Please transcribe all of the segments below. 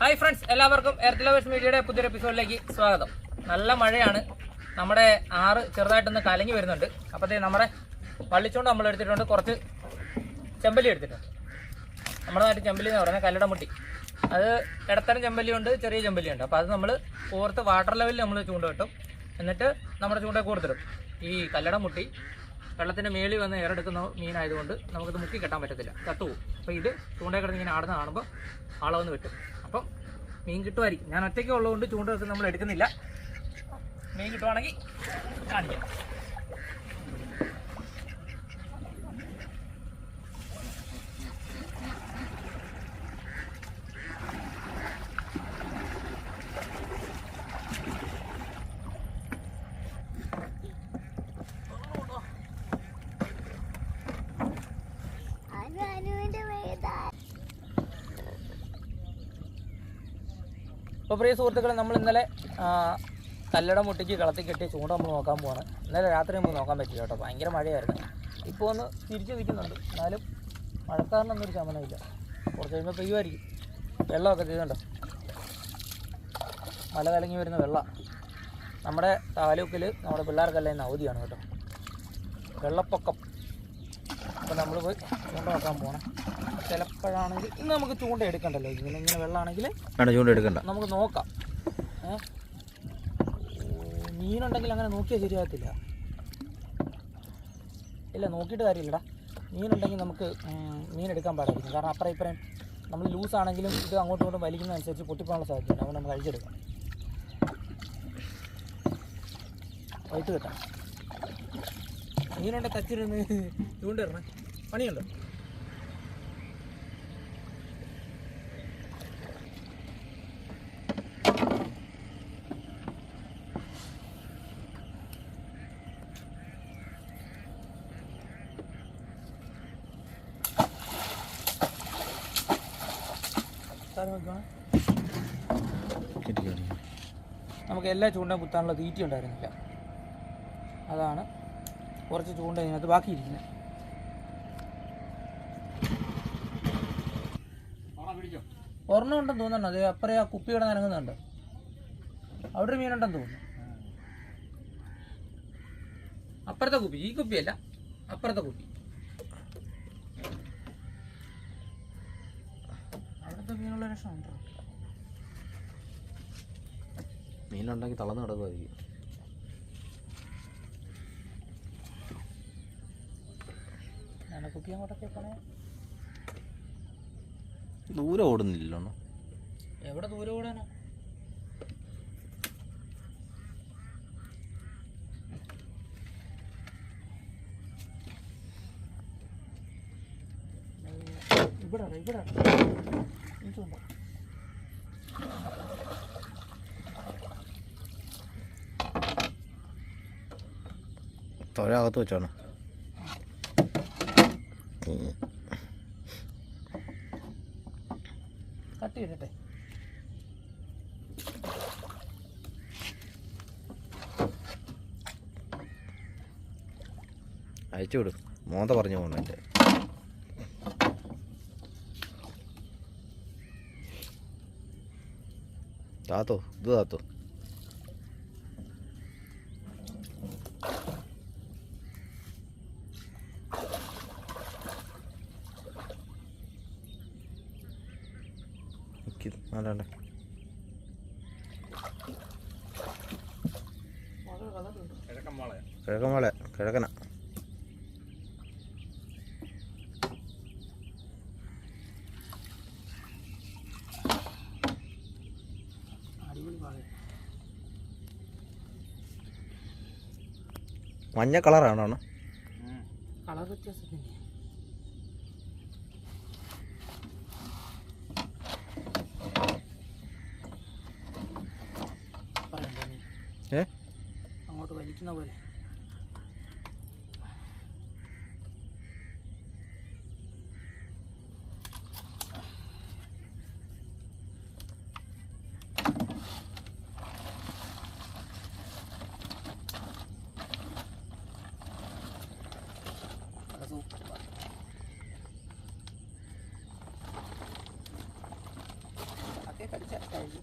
Hi friends എല്ലാവർക്കും earth lovers മീഡിയയുടെ പുതിയൊരു എപ്പിസോഡിലേക്ക് സ്വാഗതം. നല്ല മഴയാണ്. നമ്മുടെ ആറ് ചെറുതായിട്ടൊന്ന് കലങ്ങി വരുന്നുണ്ട്. അപ്പോഴത്തേ നമ്മുടെ വള്ളിച്ചോണ്ട് നമ്മൾ എടുത്തിട്ടുണ്ട്. കുറച്ച് ചെമ്പല്ലി എടുത്തിട്ടുണ്ട്. നമ്മുടെ നാട്ടിൽ ചെമ്പല്ലി എന്ന് പറയുന്നത് കല്ലട മുട്ടി അത് ഇടത്തരം ചെമ്പല്ലി ഉണ്ട് ചെറിയ ചെമ്പല്ലി ഉണ്ട് അപ്പോൾ അത് നമ്മൾ കോർത്ത് വാട്ടർ ലെവലിൽ നമ്മൾ ചൂണ്ട കിട്ടും എന്നിട്ട് നമ്മുടെ ചൂണ്ട കോർത്തിടും ഈ കല്ലട മുട്ടി വെള്ളത്തിന്റെ മേളിൽ വന്ന് ഏറെടുക്കുന്ന മീനായതുകൊണ്ട് നമുക്കിത് മുക്കി കെട്ടാൻ പറ്റത്തില്ല. ചത്തുപോകും. അപ്പോൾ ഇത് ചൂണ്ടയിൽ കിടന്ന് ഇങ്ങനെ ആടുന്ന കാണുമ്പോൾ ആളവന്ന് വെട്ടും. അപ്പം മീൻ കിട്ടുമായിരിക്കും. ഞാൻ ഒറ്റയ്ക്ക് ഉള്ളതുകൊണ്ട് ചൂണ്ട നമ്മൾ എടുക്കുന്നില്ല. മീൻ കിട്ടുവാണെങ്കിൽ കാണിക്കാം. അപ്പോൾ പ്രിയ സുഹൃത്തുക്കളെ നമ്മൾ ഇന്നലെ കല്ലട മുട്ടിക്ക് കളത്തി കെട്ടി ചൂണ്ട നമ്മൾ നോക്കാൻ പോവാണ്. ഇന്നലെ രാത്രി നമുക്ക് നോക്കാൻ പറ്റില്ല കേട്ടോ. ഭയങ്കര മഴയായിരുന്നു. ഇപ്പോൾ ഒന്ന് തിരിച്ചു നിൽക്കുന്നുണ്ട്. എന്നാലും മഴക്കാരനൊന്നൊരു ശമനമില്ല കുറച്ച് കഴിയുമ്പോൾ പെയ്യുമായിരിക്കും. വെള്ളമൊക്കെ തീരുന്നുണ്ടോ മല കലങ്ങി വരുന്ന വെള്ളം. നമ്മുടെ താലൂക്കിൽ നമ്മുടെ പിള്ളേർക്കെല്ലാം ഇന്ന് അവധിയാണ് കേട്ടോ. വെള്ളപ്പൊക്കം. അപ്പോൾ നമ്മൾ പോയി ചൂണ്ട നോക്കാൻ പോകണം ചിലപ്പോഴാണെങ്കിൽ ഇന്ന് നമുക്ക് ചൂണ്ട എടുക്കണ്ടല്ലോ. ഇങ്ങനെ ഇങ്ങനെ വെള്ളമാണെങ്കിൽ വേണ്ട ചൂണ്ട എടുക്കണ്ട. നമുക്ക് നോക്കാം. മീനുണ്ടെങ്കിൽ അങ്ങനെ നോക്കിയാൽ ശരിയാകത്തില്ല. ഇല്ല നോക്കിയിട്ട് കാര്യമില്ലടാ. മീനുണ്ടെങ്കിൽ നമുക്ക് മീൻ എടുക്കാൻ പാടായിരിക്കും. കാരണം അപ്പുറം ഇപ്പുറം നമ്മൾ ലൂസ് ആണെങ്കിലും ഇത് അങ്ങോട്ടും ഇങ്ങോട്ടും വലിക്കുന്നതനുസരിച്ച് പൊട്ടിപ്പോകാനുള്ള സാധ്യതയുണ്ട്. അതുകൊണ്ട് നമുക്ക് അഴിച്ചെടുക്കാം. വൈറ്റ് കിട്ടാം. മീനുണ്ടെ കച്ചിരുന്ന് ചൂണ്ടിടണേ പണിയുണ്ടോ? നമുക്ക് എല്ലാ ചൂണ്ടയും കുത്താനുള്ള തീറ്റി ഉണ്ടായിരുന്നില്ല. അതാണ് കുറച്ച് ചൂണ്ട ഇതിനകത്ത് ബാക്കിയിരിക്കുന്നത്. ഒരെണ്ണം ഉണ്ടെന്ന് തോന്നുന്നുണ്ട്. അത് അപ്പറേ ആ കുപ്പിയുടെ നനങ്ങുന്നുണ്ട് അവിടെ ഒരു മീനുണ്ടെന്ന് തോന്നുന്നു. അപ്പുറത്തെ കുപ്പി ഈ കുപ്പിയല്ല. അപ്പുറത്തെ കുപ്പി. മീനുള്ള രക്ഷമുണ്ടോ മീനുണ്ടെങ്കിൽ തളർന്ന് കിടക്കുമായിരിക്കും ഞാൻ കുപ്പി അങ്ങോട്ടൊക്കെ പണേ. ദൂരെ ഓടുന്നില്ലല്ലോ എവിടെ ദൂരെ ഓടാനാ? ഇവിടെ ഇവിടെ അകത്ത് കട്ടി ഇടട്ടെ അയച്ചു വിടും മോന്ത പറഞ്ഞു പോകണം എന്റെ താത്തോ ഇത് താത്തോ വേണ്ട. കിഴക്കൻ വാള കിഴക്കന അടിപൊളി പാള മഞ്ഞ കളറാണോ കളർ വ്യത്യാസത്തിന്റെ പറയണ്ടേ നീ? ഏ? അങ്ങോട്ട് വലിക്കുന്ന പോലെ. sekali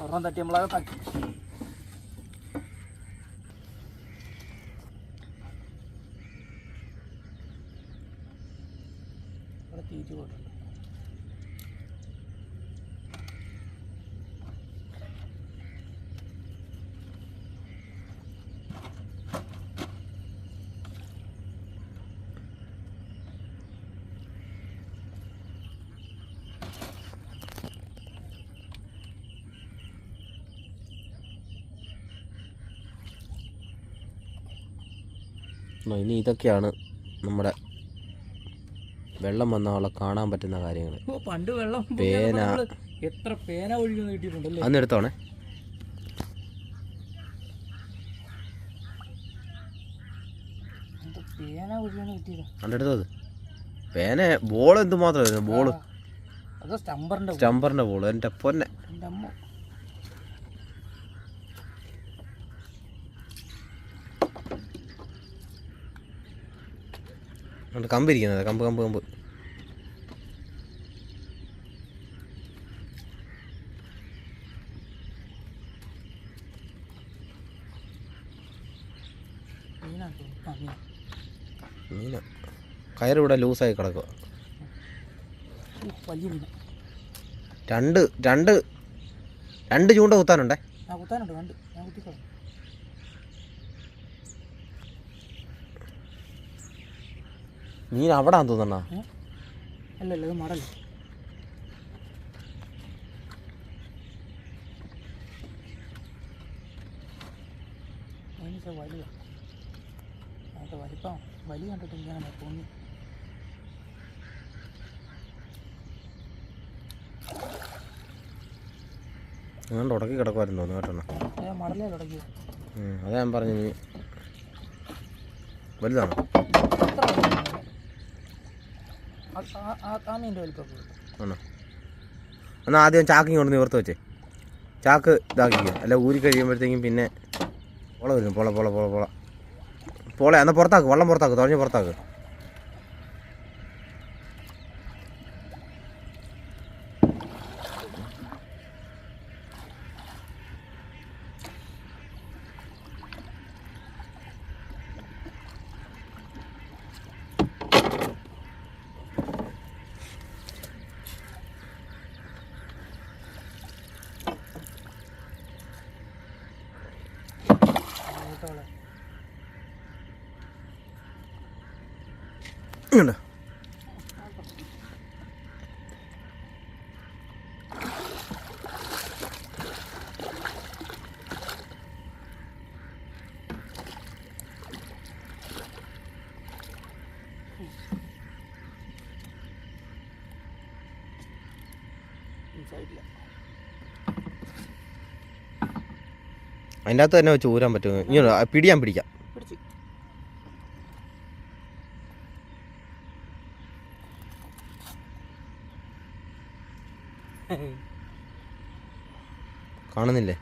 orang tadi melakukan ഇനി ഇതൊക്കെയാണ് നമ്മുടെ വെള്ളം വന്നാളെ കാണാൻ പറ്റുന്ന കാര്യങ്ങൾ പണ്ട് വെള്ളം പേന. എത്ര പേന ഒഴുകുന്ന കിട്ടിയിട്ടുണ്ടല്ലോ? അന്ന് എടുത്തോണേ. എന്ത് പേന ഒഴുകുന്ന കിട്ടിയതാ? അന്ന് എടുത്തോ അത്. പേന ബോൾ എന്തുമാത്രം ബോൾ സ്റ്റംബറിന്റെ ബോൾ എന്റെ പൊന്നെ. ഉണ്ട്. കമ്പിരിക്കുന്നത് കമ്പ് കമ്പ് കമ്പ്. മീന. കയറിവിടെ ലൂസായി കിടക്കുക രണ്ട് രണ്ട് രണ്ട് ചൂണ്ട കുത്താനുണ്ടേ? കുത്താനുണ്ട്. കണ്ട് ഞാൻ കുത്തിക്കോളാം. മീൻ അവിടെ തോന്നണ അല്ലല്ല അല്ല ഇത് മീനിച്ച വലിയ. അത് വലിപ്പം വലിയ കണ്ടിട്ട് ഇങ്ങനെ തോന്നി അങ്ങനെ ഉടക്കി കിടക്കുമായിരുന്നു തോന്നുന്നു കേട്ടോ മടലേ ഉടക്കി അതാ ഞാൻ പറഞ്ഞു നീ. വലുതാണോ. ആ- ആദ്യം ചാക്കിങ് കൊണ്ട് നിവർത്ത് വെച്ചേ. ചാക്ക് ഇതാക്കിക്കുക അല്ല ഊരി കഴിയുമ്പോഴത്തേക്കും പിന്നെ പൊള വരും. പൊള പൊള പൊള പൊള. പൊള എന്നാൽ പുറത്താക്ക്. വെള്ളം പുറത്താക്ക്. തുഴഞ്ഞ് പുറത്താക്ക്. സൈഡിൽ. അതിന്റെ അകത്ത് തന്നെ വെച്ച് ഊരാൻ പറ്റും ഇങ്ങനെ പിടിയാൻ പിടിക്കാം കാണുന്നില്ലേ?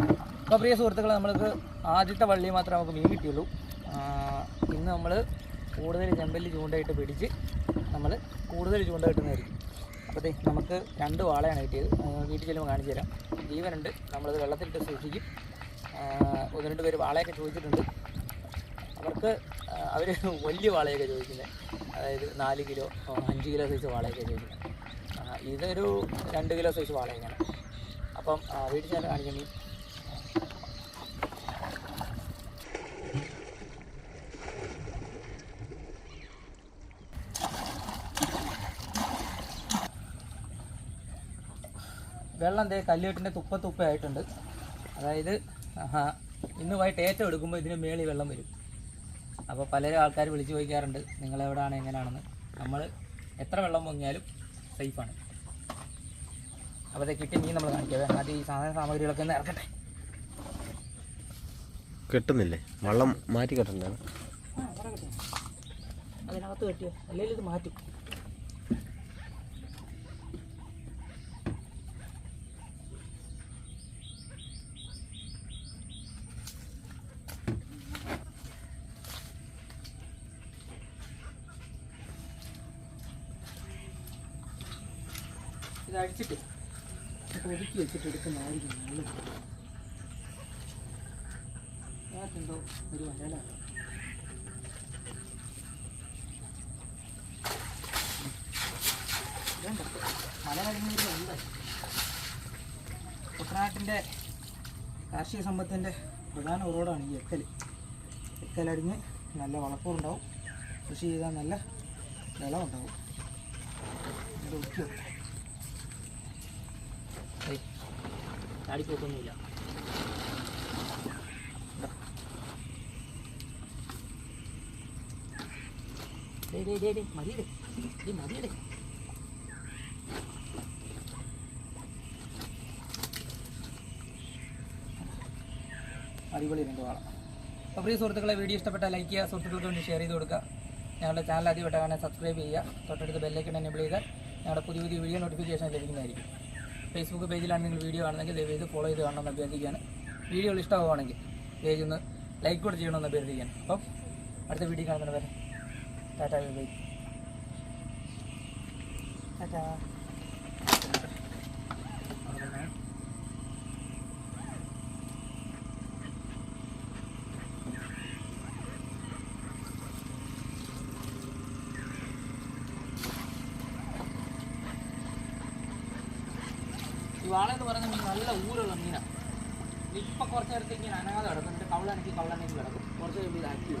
അപ്പോൾ പ്രിയ സുഹൃത്തുക്കളെ നമ്മൾക്ക് ആദ്യത്തെ വള്ളി മാത്രമേ നമുക്ക് മീൻ കിട്ടിയുള്ളൂ. ഇന്ന് നമ്മൾ കൂടുതൽ ചെമ്പല്ലി ചൂണ്ടയിട്ട് പിടിച്ച് നമ്മൾ കൂടുതൽ ചൂണ്ട കിട്ടുന്നതായിരിക്കും അപ്പോഴത്തേ നമുക്ക് രണ്ട് വാളയാണ് കിട്ടിയത്. വീട്ടിൽ ചെല്ലുമ്പോൾ കാണിച്ചു തരാം. ജീവനുണ്ട്. നമ്മളത് വെള്ളത്തിലിട്ട് സൂക്ഷിക്കും. ഒന്ന് രണ്ട് പേര് വാളയൊക്കെ ചോദിച്ചിട്ടുണ്ട്. അവർക്ക് അവർ വലിയ വാളയൊക്കെ ചോദിക്കുന്നത് അതായത് നാല് കിലോ അഞ്ച് കിലോ സൈസ് വാളയൊക്കെ ചോദിക്കുന്നത് ഇതൊരു രണ്ട് കിലോ സൈസ് വാളയൊക്കെയാണ്. അപ്പം വീട്ടിൽ ചെന്ന് കാണിക്കാം വെള്ളം ദേ കല്ലുകെട്ടിന്റെ തുപ്പ തുപ്പയായിട്ടുണ്ട്. അതായത് ഇന്ന് വൈകിട്ട് ഏറ്റവും എടുക്കുമ്പോൾ ഇതിന് മേളിൽ വെള്ളം വരും. അപ്പോൾ പലരും ആൾക്കാർ വിളിച്ചു ചോദിക്കാറുണ്ട് നിങ്ങൾ എവിടെയാണ് എങ്ങനെയാണെന്ന് നമ്മൾ എത്ര വെള്ളം പൊങ്ങിയാലും സേഫാണ്. അപ്പോൾ അത് കിട്ടി മീൻ നമ്മൾ കാണിക്കാം. ആദ്യം ഈ സാധന സാമഗ്രികളൊക്കെ ഒന്ന് ഇറക്കട്ടെ. കെട്ടുന്നില്ലേ? വെള്ളം മാറ്റി കെട്ടണ്ടേ? അതിനകത്ത് കെട്ടിയോ? അല്ലെങ്കിൽ ഇത് മാറ്റും. ഇത് അടിച്ചിട്ട് വെച്ചിട്ട് എടുക്കുന്നതായിരിക്കും നല്ലത്. അതിനകത്തെന്തോ ഒരു വരല കുട്ടനാട്ടിന്റെ കാർഷിക സമ്പത്തിന്റെ പ്രധാന ഉറവിടമാണ് ഈ എക്കൽ എക്കലടിഞ്ഞ് നല്ല വളപ്പുണ്ടാവും കൃഷി ചെയ്താൽ നല്ല വിളവുണ്ടാവും. ഇത് ചാടിപ്പോക്കൊന്നുമില്ല. അടിപൊളി രണ്ട് വാള. അപ്പോൾ പ്രിയ സുഹൃത്തുക്കളെ വീഡിയോ ഇഷ്ടപ്പെട്ട ലൈക്ക് ചെയ്യുക സുഹൃത്തുക്കൾക്ക് വേണ്ടി ഷെയർ ചെയ്ത് കൊടുക്കുക. ഞങ്ങളുടെ ചാനൽ ആദ്യമായിട്ട് കാണാൻ സബ്സ്ക്രൈബ് ചെയ്യുക. തൊട്ടടുത്ത് ബെല്ലൈക്കൺ എനേബിൾ ചെയ്താൽ ഞങ്ങളുടെ പുതിയ പുതിയ വീഡിയോ നോട്ടിഫിക്കേഷൻ ലഭിക്കുന്നതായിരിക്കും. ഫേസ്ബുക്ക് പേജിലാണ് നിങ്ങൾ വീഡിയോ കാണുന്നെങ്കിൽ ദയവ് ചെയ്ത് ഫോളോ ചെയ്ത് കാണണമെന്ന് അഭ്യർത്ഥിക്കുകയാണ്. വീഡിയോകൾ ഇഷ്ടമാവുകയാണെങ്കിൽ പേജ് ഒന്ന് ലൈക്ക് കൂടെ ചെയ്യണമെന്ന് അഭ്യർത്ഥിക്കുകയാണ്. അപ്പം അടുത്ത വീഡിയോ കാണുന്നത് വരെ ടാറ്റാ ബൈ. ടാറ്റാ ഈ വാള പറയുന്ന മീൻ നല്ല ഊരുള്ള മീനാണ് ഇപ്പം കുറച്ച് നേരത്തേക്ക് ഇങ്ങനെ അനങ്ങാതെ കിടക്കും. എന്നിട്ട് കവളാണെങ്കിൽ കവളാണെങ്കിൽ കിടക്കും. കുറച്ച് കഴിയുമ്പോൾ ഇത് ആക്റ്റീവ്